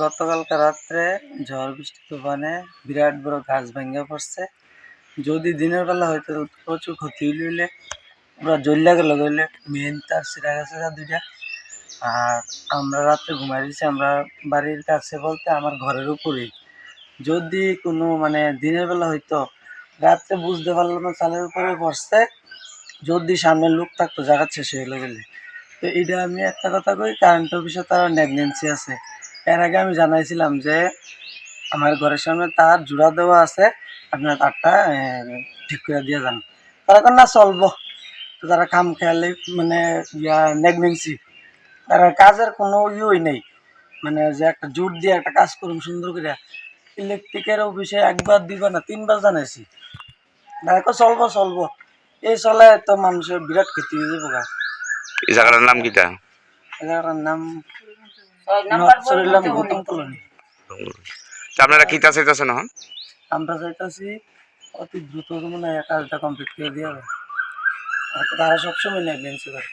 গতকালকে রাত্রে ঝড় বৃষ্টি তুফানে বিরাট বড় গাছ ভেঙে পড়ছে। যদি দিনের বেলা হয়তো প্রচুর ক্ষতি হইলে পুরো জ্বলিয়া গেল গেলে মেন তার সিরা গেছে দুইটা। আর আমরা রাত্রে ঘুমাই দিয়েছি আমরা বাড়ির কাছে বলতে আমার ঘরের উপরেই। যদি কোনো মানে দিনের বেলা হয়তো রাত্রে বুঝতে পারলাম না চালের উপরে পড়ছে যদি সামনে লোক থাকতো, জায়গা শেষ হয়ে গেলে তো এটা আমি একটা কথা কই কারেন্ট অফিসে তার নেগনেন্সি আছে। এর আগে আমি জানাইছিলাম যে, আমার ঘরের সামনে তার জোড়া দেওয়া আছে, আপনার তারটা ঠিক করে দিয়ে যান। তারা কেন না, চলবো। তো তারা কাম খেয়ালে মানে ইয়া নেগনেন্সি তারা কাজের কোনো ইয়েই নেই। মানে যে একটা জোর দিয়ে একটা কাজ করুন সুন্দর করে ইলেকট্রিকের অফিসে একবার দুইবার না তিনবার জানাইছি। দেখো চলবো চলবো। এই চলে তো মানুষের বিরাট ক্ষতি হয়ে যাব গা। এই জায়গাটার নাম কিটা? এই জায়গাটার নাম আপনারা কিতা চাইতেছেন এখন? আমরা চাইতেছি অতি দ্রুত মানে কাজটা কমপ্লিট করে দিয়ে হবে তারা সবসময় নেগলেন্সি করে।